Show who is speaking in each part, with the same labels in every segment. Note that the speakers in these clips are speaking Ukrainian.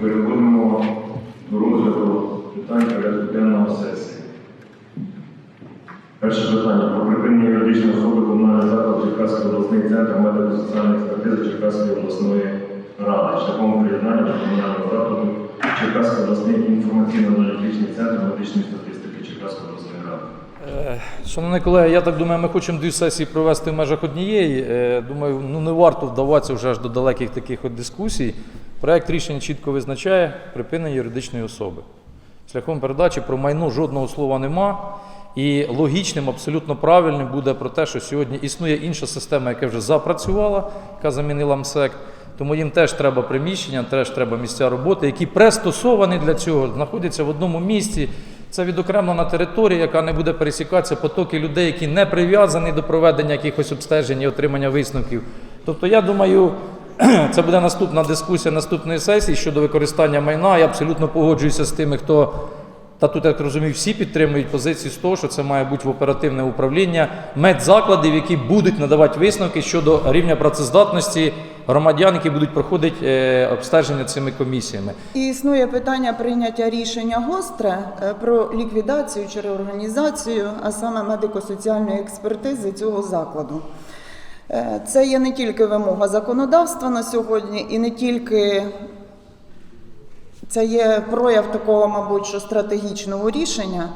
Speaker 1: Переходимо до розгляду питань порядку денного сесії. Перше питання про припинення юридичної особи комунального закладу Черкаський обласний центр медико-соціальної експертизи Черкаської обласної ради шляхом приєднання до комунального закладу Черкаський обласний інформаційно-аналітичний центр медичної статистики Черкаської обласної ради.
Speaker 2: Е, Шановні колеги, я так думаю, ми хочемо дві сесії провести в межах однієї. Е, Думаю, ну не варто вдаватися вже аж до далеких таких от дискусій. Проект рішення чітко визначає припинення юридичної особи. Шляхом передачі про майно жодного слова нема. І логічним, абсолютно правильним буде про те, що сьогодні існує інша система, яка вже запрацювала, яка замінила МСЕК. Тому їм теж треба приміщення, теж треба місця роботи, які пристосовані для цього, знаходяться в одному місці. Це відокремлена територія, яка не буде пересікатися потоки людей, які не прив'язані до проведення якихось обстежень і отримання висновків. Тобто, я думаю, це буде наступна дискусія наступної сесії щодо використання майна. Я абсолютно погоджуюся з тими, хто та тут, як розумію, всі підтримують позицію з того, що це має бути в оперативне управління медзакладів, які будуть надавати висновки щодо рівня працездатності громадян, які будуть проходити е, обстеження цими комісіями.
Speaker 3: І існує питання прийняття рішення гостре е, про ліквідацію чи реорганізацію, а саме медико-соціальної експертизи цього закладу. Е, Це є не тільки вимога законодавства на сьогодні, і не тільки це є прояв такого, мабуть, що стратегічного рішення.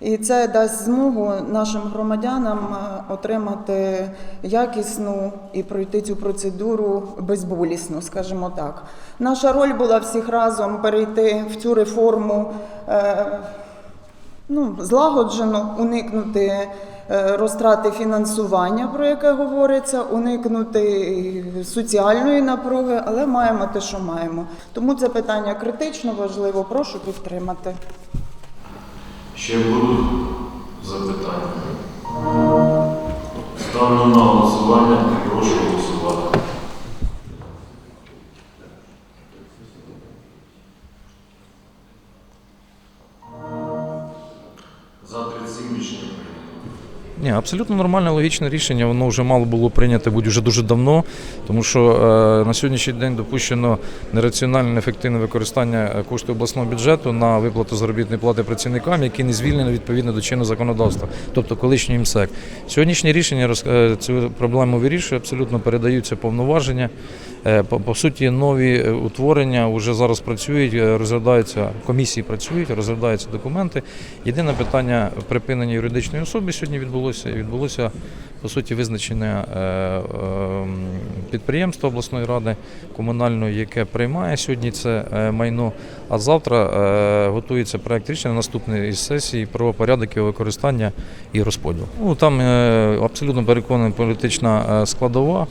Speaker 3: І це дасть змогу нашим громадянам е, отримати якісну і пройти цю процедуру безболісно, скажімо так. Наша роль була всіх разом перейти в цю реформу е, ну, злагоджено, уникнути е, розтрати фінансування, про яке говориться, уникнути соціальної напруги, але маємо те, що маємо. Тому це питання критично важливо. Прошу підтримати.
Speaker 4: Ще будуть За 37 рішення.
Speaker 2: Ні, абсолютно нормальне логічне рішення. Воно вже мало було прийнято будь уже дуже давно, тому що е, на сьогоднішній день допущено нераціональне неефективне використання е, коштів обласного бюджету на виплату заробітної плати працівникам, які не звільнені відповідно до чинного законодавства, тобто колишній МСЕК. Сьогоднішнє рішення роз- е, цю проблему вирішує, абсолютно передаються повноваження. Е, По, по суті, нові е, утворення вже зараз працюють, е, розглядаються комісії, працюють, розглядаються документи. Єдине питання припинення юридичної особи сьогодні відбулося. Відбулося по суті визначення підприємства обласної ради комунальної, яке приймає сьогодні це майно. А завтра готується проект рішення наступної сесії про порядок його використання і розподіл. Ну там абсолютно переконана політична складова.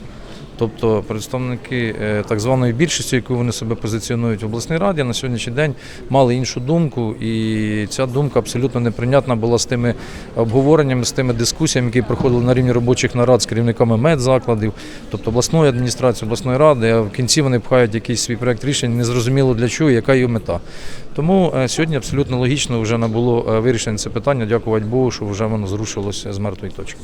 Speaker 2: Тобто представники е, так званої більшості, яку вони себе позиціонують в обласній раді, на сьогоднішній день мали іншу думку, і ця думка абсолютно неприйнятна була з тими обговореннями, з тими дискусіями, які проходили на рівні робочих нарад з керівниками медзакладів, тобто обласної адміністрації, обласної ради. А в кінці вони пхають якийсь свій проект рішень, незрозуміло для чого, яка його мета. Тому е, сьогодні абсолютно логічно вже набуло е, вирішення це питання. Дякувати Богу, що вже воно зрушилося з мертвої точки.